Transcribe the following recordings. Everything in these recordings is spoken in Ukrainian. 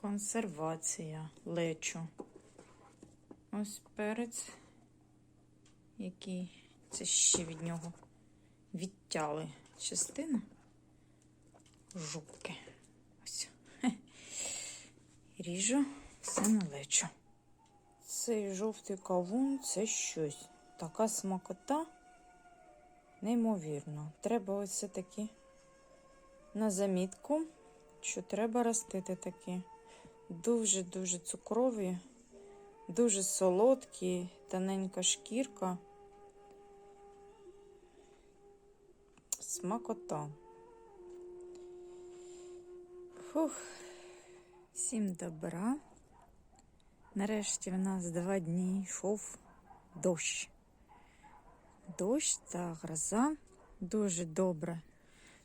Консервація лечо. Ось перець, який це ще від нього відтяли частину жопки. Ось. Ріжу все на лечо. Цей жовтий кавун це щось. Така смакота. Неймовірно. Треба ось таки на замітку, що треба ростити такі. Дуже-дуже цукрові, дуже солодкі, тоненька шкірка. Смакота. Фух. Всім добра. Нарешті в нас два дні йшов дощ. Дощ та гроза. Дуже добре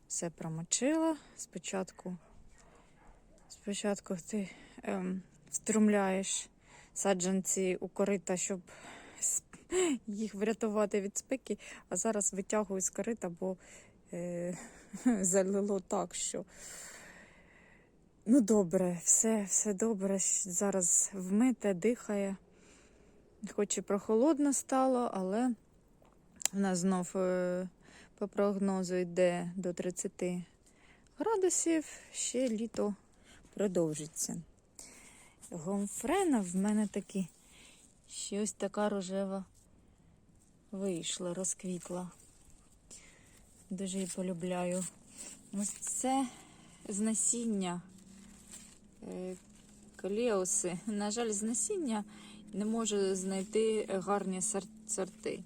все промочила. Спочатку, спочатку ти струмляєш саджанці у корита, щоб їх врятувати від спеки, а зараз витягую з корита, бо е, залило так, що. Ну, добре, все, все добре. Зараз вмите, дихає. Хоч і прохолодно стало, але в нас знов е, по прогнозу йде до 30 градусів, ще літо продовжиться. Гомфрена в мене таки ще ось така рожева вийшла, розквітла. Дуже її полюбляю. Ось це з насіння е. На жаль, з насіння не можу знайти гарні сорти.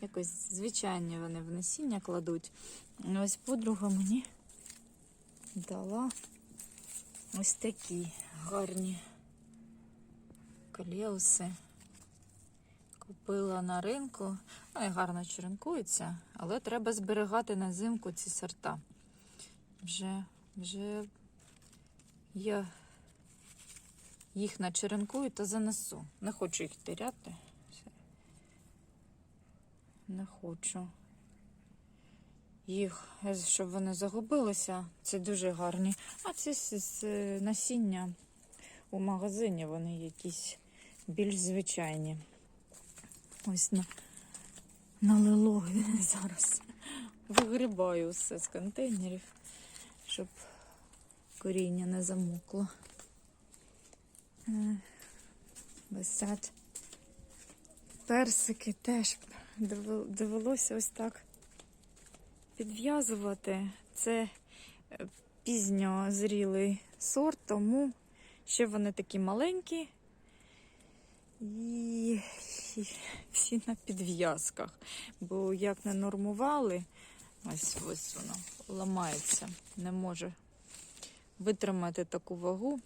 Якось звичайні вони в насіння кладуть. Ось подруга мені дала ось такі гарні колеуси. Купила на ринку. Вони гарно черенкуються, але треба зберігати на зимку ці сорта. Вже, вже я їх начеренкую та занесу. Не хочу їх теряти. Не хочу. Їх, щоб вони загубилися, це дуже гарні. А ці з, насіння у магазині вони якісь більш звичайні. Ось на, налило зараз. Вигрібаю все з контейнерів, щоб коріння не замокло. Е, Висять. Персики теж довелося ось так підв'язувати. Це е, пізньозрілий сорт, тому ще вони такі маленькі і, всі на підв'язках. Бо як не нормували, ось ось воно ламається, не може витримати таку вагу,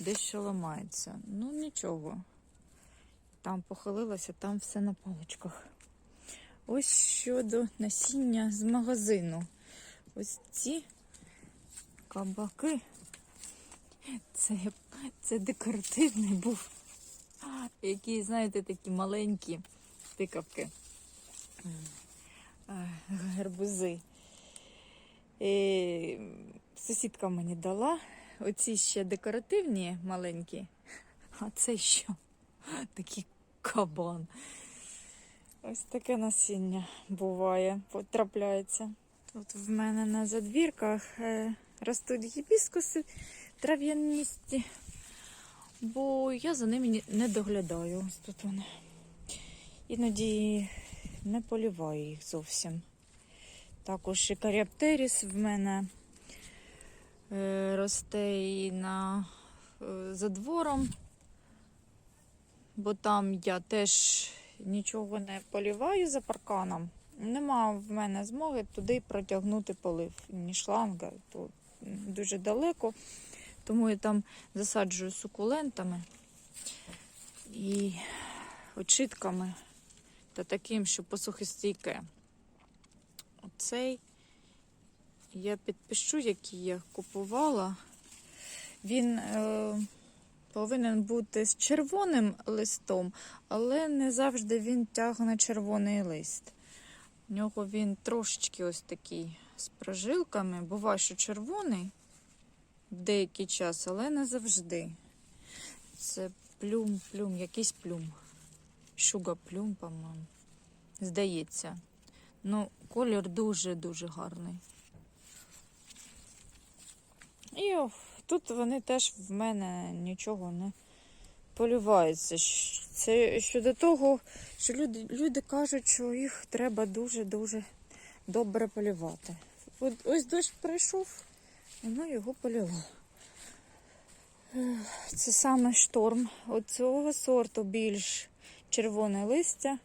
дещо ламається. Ну нічого. Там похилилося, там все на паличках. Ось щодо насіння з магазину. Ось ці кабаки. Це, це декоративний був. Які, знаєте, такі маленькі тикавки. Гарбузи. Е, Сусідка мені дала. Оці ще декоративні маленькі, а це що? Такий кабан. Ось таке насіння буває, потрапляється. Тут в мене на задвірках е, ростуть гібіскуси трав'яністі, бо я за ними не доглядаю. Ось тут вони. Іноді не поліваю їх зовсім. Також і каріаптеріс в мене е, росте і на, е, за двором, бо там я теж нічого не поліваю за парканом. Нема в мене змоги туди протягнути полив. Ні шланга, то дуже далеко. Тому я там засаджую сукулентами і очитками та таким, що посухостійке. Оцей я підпишу, який я купувала. Він е, повинен бути з червоним листом, але не завжди він тягне червоний лист. У нього він трошечки ось такий з прожилками. Буває, що червоний, деякий час, але не завжди. Це плюм, плюм, якийсь плюм. Шуга плюм, по-моєму. Здається. Ну, колір дуже-дуже гарний. І тут вони теж в мене нічого не полюваються. Це щодо того, що люди, люди кажуть, що їх треба дуже-дуже добре полювати. Ось дощ прийшов, воно його полило. Ех, Це саме шторм. От цього сорту більш червоне листя.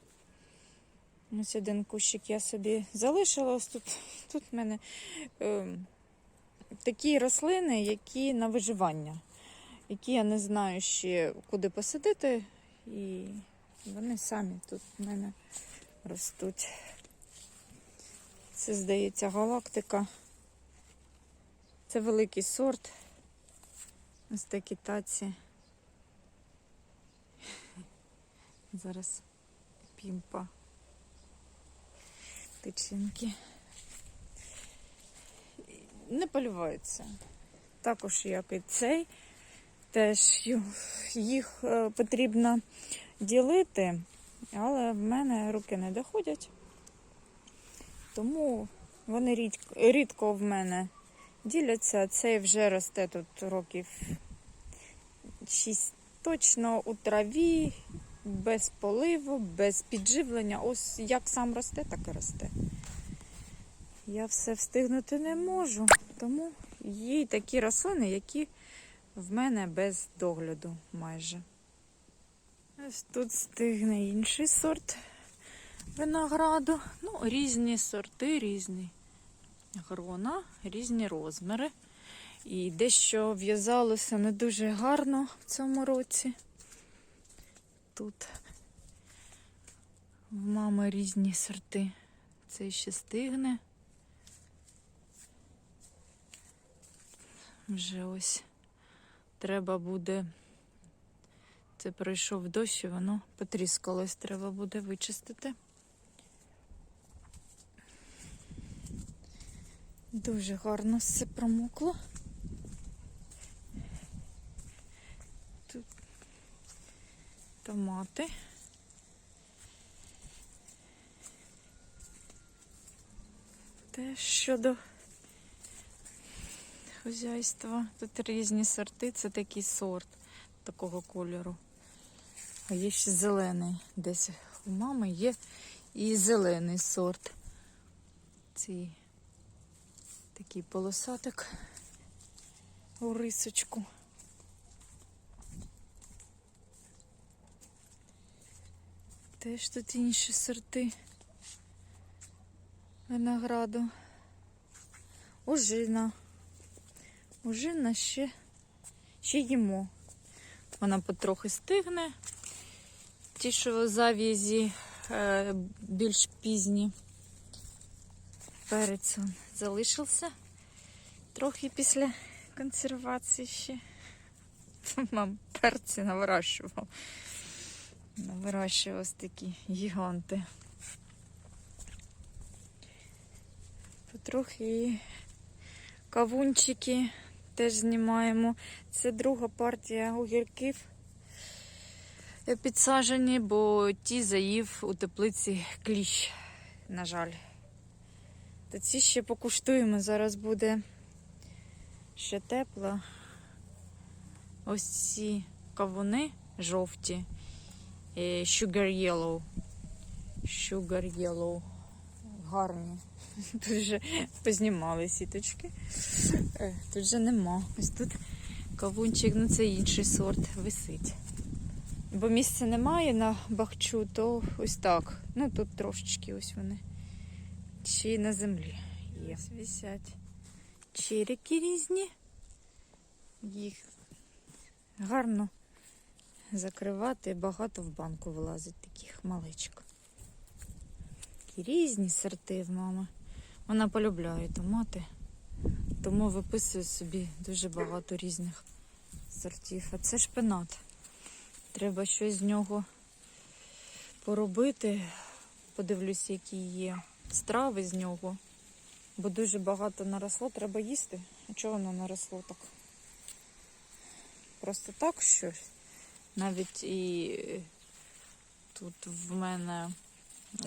Ось один кущик я собі залишила. Ось тут, тут в мене е, такі рослини, які на виживання, які я не знаю ще куди посадити, і вони самі тут в мене ростуть. Це, здається, галактика. Це великий сорт. Ось такі таці. Зараз пімпа. Тичинки. Не полюваються. Також, як і цей, теж їх е, потрібно ділити, але в мене руки не доходять. Тому вони рідко, рідко в мене діляться. Цей вже росте тут років 6 точно у траві, без поливу, без підживлення. Ось як сам росте, так і росте. Я все встигнути не можу, тому є й такі рослини, які в мене без догляду майже. Ось тут стигне інший сорт винограду. Ну, різні сорти, різні грона, різні розміри. І дещо в'язалося не дуже гарно в цьому році. Тут в мами різні сорти. Це ще стигне. Вже ось треба буде. Це пройшов дощ, і воно потріскалось, треба буде вичистити. Дуже гарно все промокло. Тут томати. Теж щодо хазяйства. Тут різні сорти, це такий сорт такого кольору. А є ще зелений. Десь у мами є і зелений сорт. Цей такий полосатик у рисочку. Теж тут інші сорти винограду. Ожина. Ожина ще, ще їмо. Вона потрохи стигне. Ті, що зав'язі е, більш пізні. Перець залишився. Трохи після консервації ще. Мам, перці навирощував. Навирощував ось такі гіганти. Потрохи кавунчики теж знімаємо. Це друга партія огірків е, підсаджені, бо ті заїв у теплиці кліщ, на жаль. Та ці ще покуштуємо. Зараз буде ще тепло. Ось ці кавуни жовті. е, Sugar Yellow. Sugar Yellow. Гарні. Тут вже познімали сіточки. Е, Тут вже нема. Ось тут кавунчик, ну це інший сорт висить. Бо місця немає на бахчу, то ось так. Ну тут трошечки ось вони. Ще й на землі є. Висять черіки різні. Їх гарно закривати. Багато в банку вилазить таких маличок. Такі різні сорти в мами. Вона полюбляє томати, тому виписує собі дуже багато різних сортів. А це шпинат. Треба щось з нього поробити. Подивлюсь, які є страви з нього. Бо дуже багато наросло, треба їсти. А чого воно наросло так? просто так щось. Навіть і тут в мене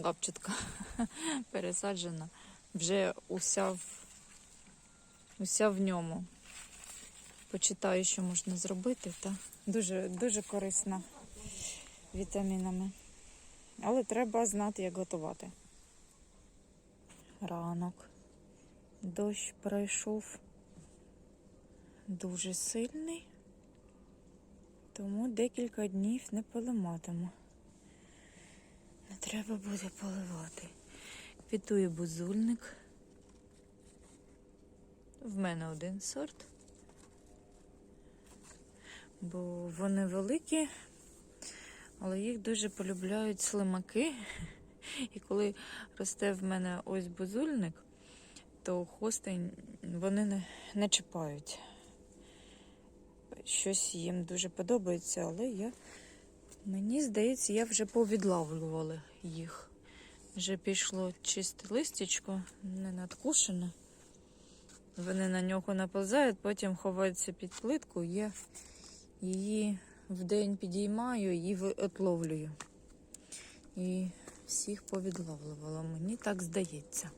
лапчатка пересаджена, вже уся в, уся в ньому. Почитаю, що можна зробити, та дуже, дуже корисна вітамінами. Але треба знати, як готувати. Ранок. Дощ пройшов дуже сильний, тому декілька днів не поливатиму. Не треба буде поливати. Квітує бузульник. В мене один сорт, бо вони великі, але їх дуже полюбляють слимаки. І коли росте в мене ось бузульник, то хостень вони не, не чіпають. Щось їм дуже подобається, але я, мені здається, я вже повідлавлювала їх. Вже пішло чисте листячко, не надкушене. Вони на нього наповзають, потім ховаються під плитку, я її вдень підіймаю і отловлюю. І всіх повідловлювала, мені так здається.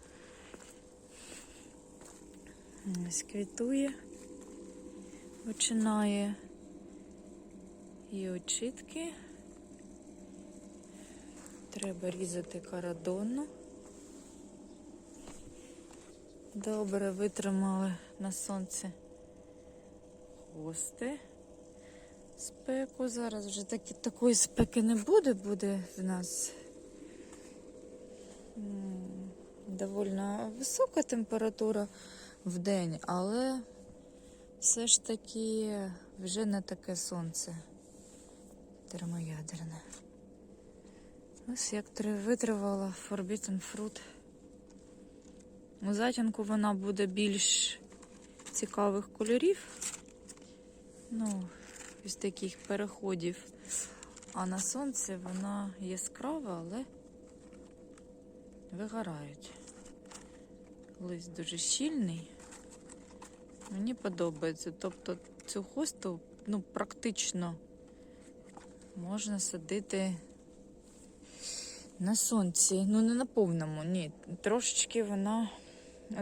Ось квітує, починає і очітки. Треба різати карадонну. Добре витримали на сонці хвости. Спеку зараз вже такі, такої спеки не буде, буде в нас доволі висока температура в день, але все ж таки вже не таке сонце термоядерне. Ось як витривала Forbidden Fruit. У затінку вона буде більш цікавих кольорів. Ну, із таких переходів. А на сонці вона яскрава, але вигорають. Лист дуже щільний. Мені подобається. Тобто цю хосту ну, практично можна садити на сонці. Ну, не на повному, ні. Трошечки вона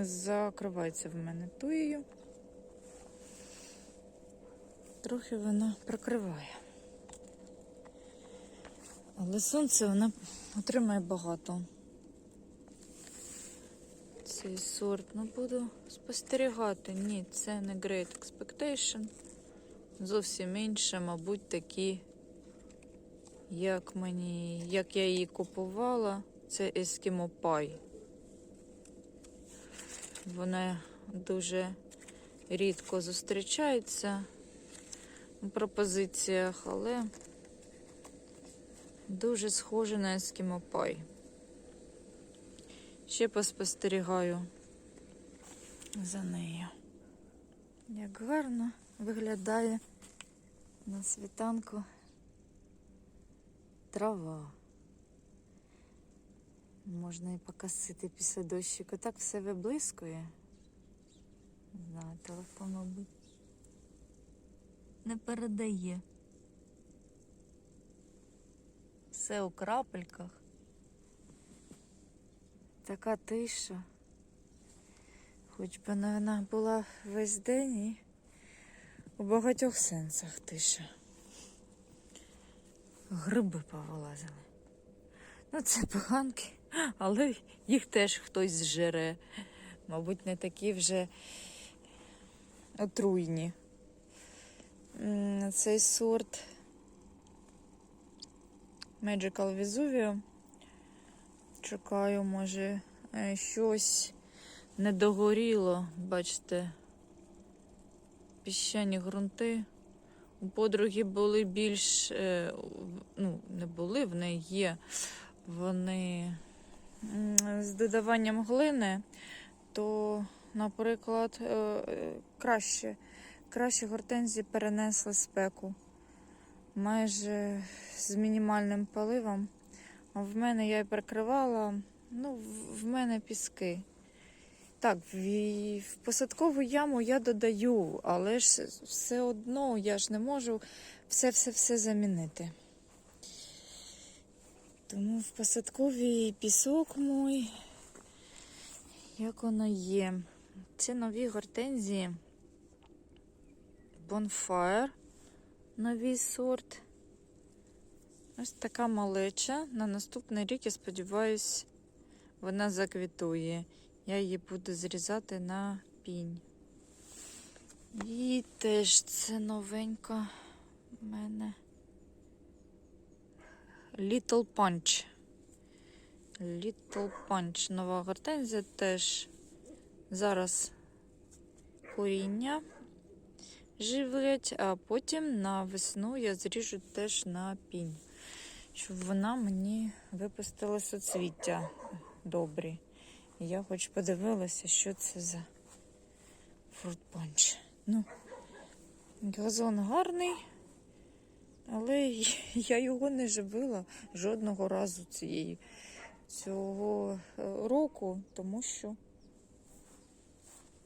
закривається в мене туєю. Трохи вона прикриває. Але сонце вона отримає багато. Цей сорт. Ну, буду спостерігати. Ні, це не Great Expectation. Зовсім інше, мабуть, такі, як мені, як я її купувала, це Eskimo Pie. Вона дуже рідко зустрічається у пропозиціях, але дуже схоже на Eskimo Pie. Ще поспостерігаю за нею. Як гарно виглядає на світанку трава. Можна і покосити після дощику. Так все виблискує. Не знаю, телефон, мабуть, не передає. Все у крапельках. Така тиша. Хоч би вона була весь день і у багатьох сенсах тиша. Гриби повилазили. Ну, це поганки, але їх теж хтось зжере. Мабуть, не такі вже отруйні. Цей сорт Magical Vesuvio. Чекаю, може, е, щось не догоріло. Бачите, піщані ґрунти. У подруги були більш, е, ну, не були, в неї є. Вони з додаванням глини, то, наприклад, е, краще, краще гортензії перенесли спеку. Майже з мінімальним поливом. В мене я й прикривала, ну, в- мене піски. Так, в, посадкову яму я додаю, але ж все одно я ж не можу все-все-все замінити. Тому в посадковій пісок мой, як воно є. Це нові гортензії. Bonfire, новий сорт. Ось така малеча. На наступний рік, я сподіваюся, вона заквітує. Я її буду зрізати на пінь. І теж це новенька в мене. Little Punch. Little Punch. Нова гортензія теж зараз коріння живлять, а потім на весну я зріжу теж на пінь, щоб вона мені випустила соцвіття добрі. Я хоч подивилася, що це за фрут панч. Ну, газон гарний, але я його не живила жодного разу цієї цього е, року, тому що,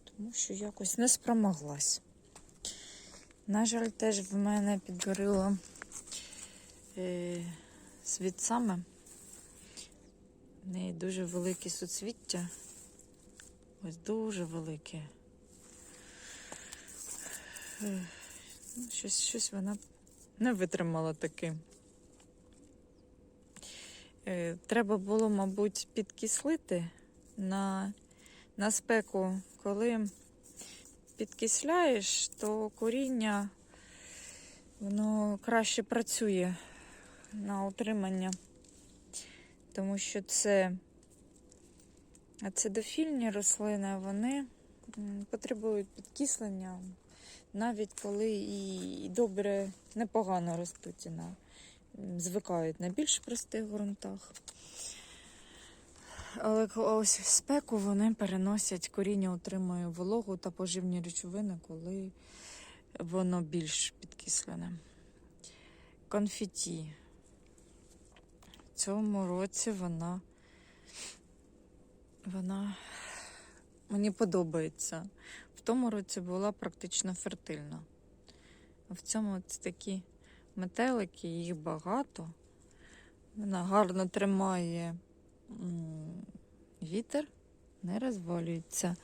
тому що якось не спромоглась. На жаль, теж в мене підгоріло е, світцями. В неї дуже великі суцвіття. Ось дуже велике. Ну, Щось, щось вона не витримала таки. Е, Треба було, мабуть, підкислити на, на спеку, коли підкисляєш, то коріння воно краще працює на утримання, тому що це ацидофільні рослини, вони потребують підкислення, навіть коли і добре, непогано ростуть і на звикають на більш простих ґрунтах. Але ось в спеку вони переносять коріння, отримує вологу та поживні речовини, коли воно більш підкислене. Конфеті. Цьому році вона, вона мені подобається. В тому році була практично фертильна. В цьому це такі метелики, їх багато. Вона гарно тримає вітер, не розвалюється.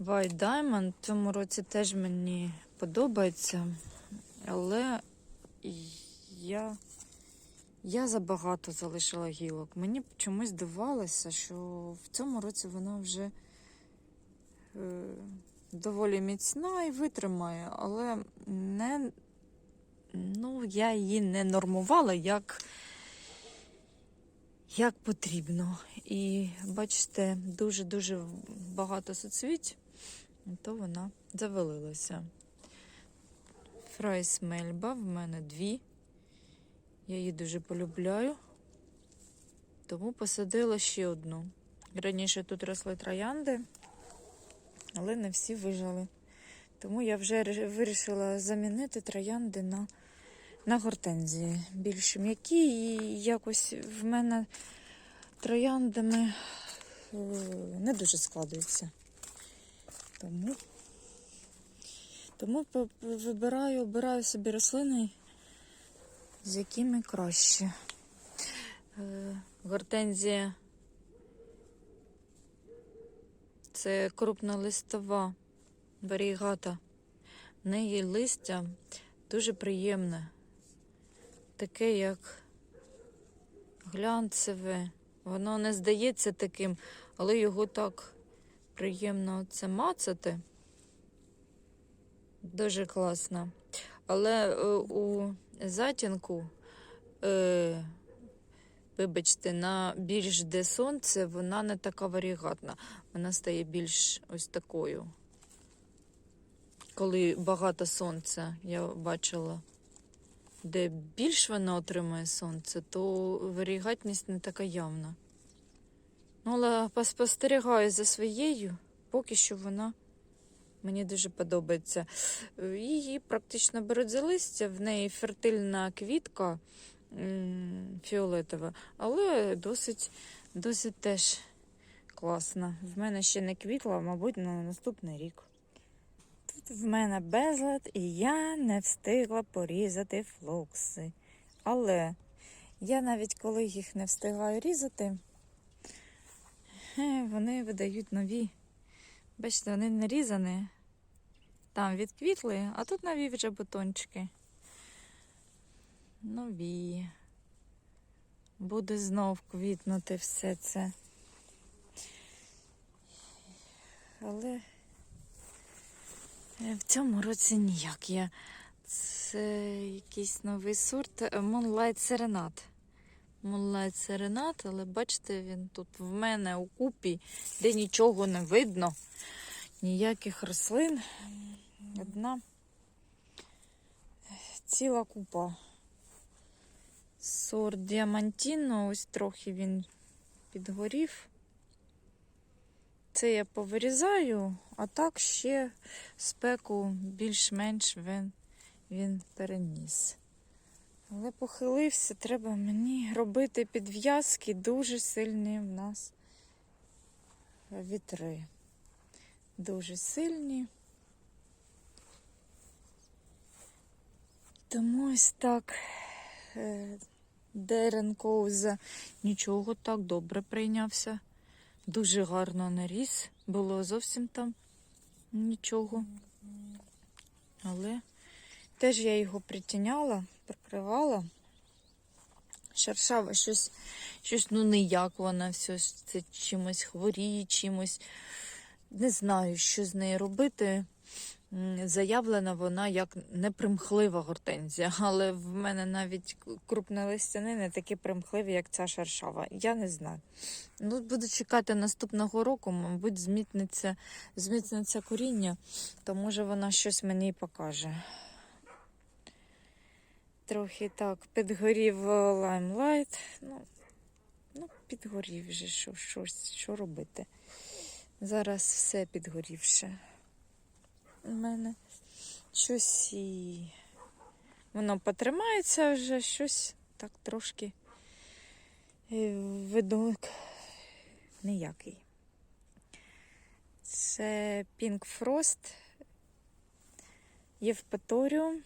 White Diamond в цьому році теж мені подобається, але я, я забагато залишила гілок. Мені чомусь здавалося, що в цьому році вона вже е, доволі міцна і витримає, але не, ну, я її не нормувала як як потрібно. І бачите, дуже-дуже багато соцвіть, то вона завалилася. Фрайс Мельба в мене дві. Я її дуже полюбляю, тому посадила ще одну. Раніше тут росли троянди, але не всі вижили. Тому я вже вирішила замінити троянди на на гортензії більш м'які, і якось в мене трояндами е, не дуже складується. Тому, тому вибираю, обираю собі рослини, з якими краще. Е, Гортензія це крупнолистова варігата. В неї листя дуже приємне таке, як глянцеве. Воно не здається таким, але його так приємно це мацати. Дуже класно. Але е, у затінку, е, вибачте, на більш де сонце, вона не така варігатна. Вона стає більш ось такою. Коли багато сонця, я бачила де більш вона отримує сонце, то варігатність не така явна. Ну, але поспостерігаю за своєю, поки що вона мені дуже подобається. Е, Її практично беруть за листя, в неї фертильна квітка фіолетова, але досить, досить теж класна. В мене ще не квітла, мабуть, на наступний рік. Тут в мене безлад, і я не встигла порізати флокси. Але я навіть коли їх не встигаю різати, е, вони видають нові. Бачите, вони не різані. Там відквітли, а тут нові вже бутончики. Нові. Буде знов квітнути все це. Але в цьому році ніяк. Я... Це якийсь новий сорт Moonlight Serenade. Moonlight Serenade, але бачите, він тут в мене у купі, де нічого не видно, ніяких рослин. Одна ціла купа. Сорт Діамантіно, ось трохи він підгорів. Це я повирізаю, а так ще спеку більш-менш він, він переніс. Але похилився, треба мені робити підв'язки дуже сильні в нас вітри. Дуже сильні. Тому ось так. е, Дерен Коуза нічого так добре прийнявся. Дуже гарно наріс. Було зовсім там нічого. Але теж я його притіняла, прикривала. Шершава щось, щось ну ніяк вона все це чимось хворіє, чимось. Не знаю, що з нею робити. Заявлена вона як непримхлива гортензія, але в мене навіть крупні листяни не такі примхливі, як ця шершава. Я не знаю. Ну, буду чекати наступного року, мабуть, змітниться, коріння, то може вона щось мені покаже. Трохи так, підгорів е, лаймлайт. Ну, ну підгорів вже, що, щось, що робити. Зараз все підгорівше. У мене щось і воно потримається вже, щось так трошки е, видок ніякий. Це Pink Frost, Євпаторіум,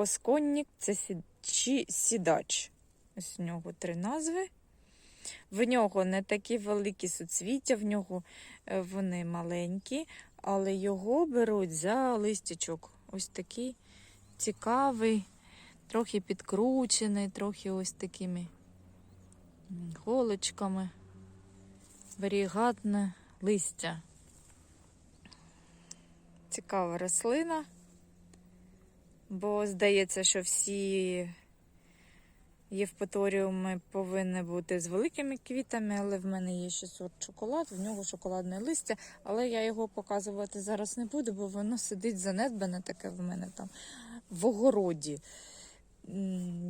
Посконник, це сі- сідач. Ось у нього три назви. В нього не такі великі суцвіття, в нього е, вони маленькі, але його беруть за листячок. Ось такий цікавий, трохи підкручений, трохи ось такими голочками. Варігатне листя. Цікава рослина, бо здається, що всі євпаторіуми повинні бути з великими квітами, але в мене є ще сорт шоколад, в нього шоколадне листя, але я його показувати зараз не буду, бо воно сидить занедбане таке в мене там в огороді.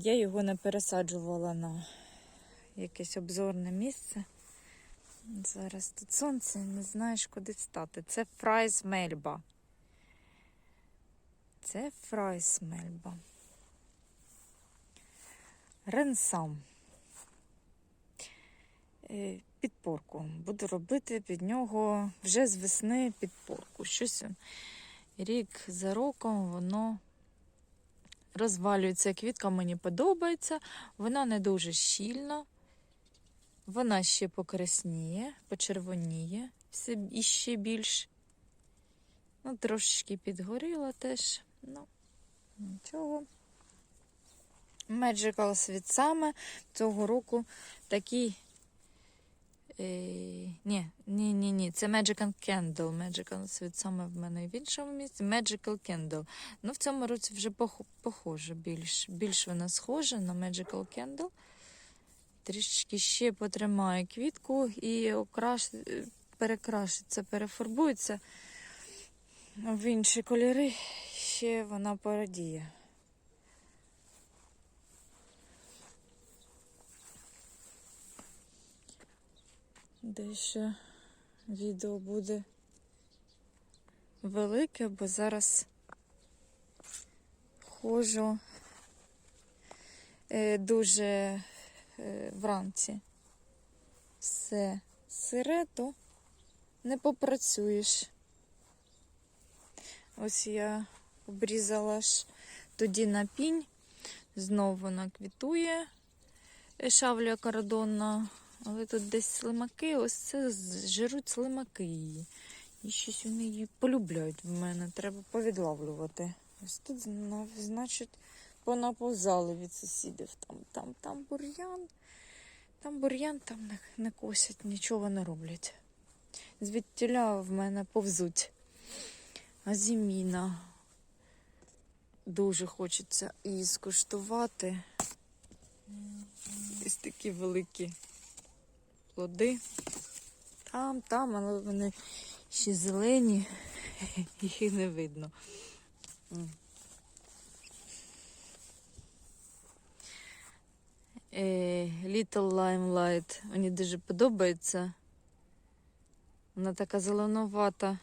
Я його не пересаджувала на якесь обзорне місце. Зараз тут сонце, не знаєш, куди стати. Це фрайс мельба. Це фрайс мельба. Ренсам. Е, Підпорку. Буду робити під нього вже з весни підпорку. Щось рік за роком воно розвалюється. Квітка мені подобається, вона не дуже щільна. Вона ще покрасніє, почервоніє все і ще більш. Ну, трошечки підгоріла теж. Ну, нічого. Magical Sweet саме цього року такий. Е, ні, ні, ні, ні, це Magical Candle. Magical Sweet саме в мене в іншому місці. Magical Candle. Ну, в цьому році вже похоже більш. Більш вона схожа на Magical Candle. Трішечки ще потримає квітку і окраш... перекрашиться, перефарбується в інші кольори. Ще вона порадіє. Дещо відео буде велике, бо зараз ходжу е, дуже е, вранці. Все сире, то не попрацюєш. Ось я обрізала ж тоді на пінь, знову вона квітує шавля карадонна, але тут десь слимаки, ось це жируть слимаки її. І щось вони її полюбляють в мене, треба повідлавлювати. Ось тут, зна- значить, понаповзали від сусідів. Там, там, там бур'ян, там бур'ян, там не, не косять, нічого не роблять. Звідтіля в мене повзуть. А зіміна. Дуже хочеться її скуштувати. Ось такі великі плоди. Там, там, але вони ще зелені, їх не видно. Е, Little Limelight. Мені дуже подобається. Вона така зеленувата,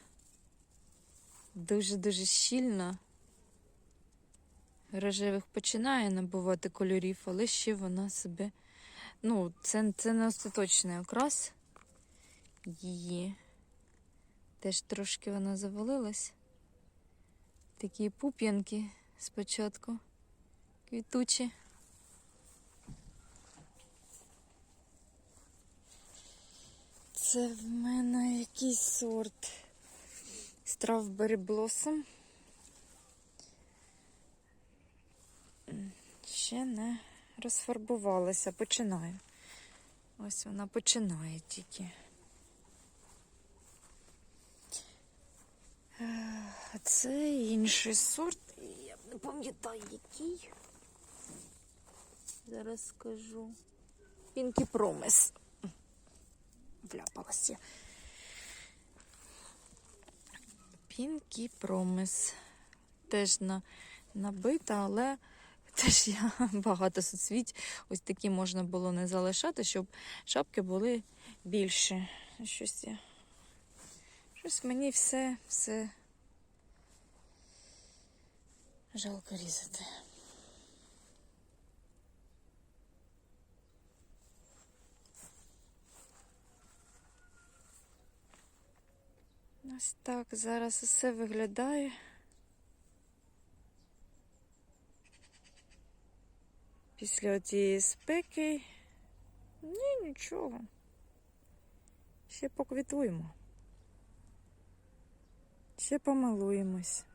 дуже-дуже щільна. Рожевих починає набувати кольорів, але ще вона себе. Ну, це, це не остаточний окрас її. Теж трошки вона завалилась. Такі пуп'янки спочатку. Квітучі. Це в мене якийсь сорт Strawberry Blossom. Ще не розфарбувалася, починаю. Ось вона починає тільки. Це інший сорт. Я не пам'ятаю який. Зараз скажу. Pinky Promise. Вляпалася. Pinky Promise. Теж на, набита, але теж я багато соцвіть. Ось такі можна було не залишати, щоб шапки були більше. Щось я. Щось мені все, все жалко різати. Ось так зараз усе виглядає. Після цієї спеки. Ні, нічого. Ще поквітуємо. Ще помилуємось.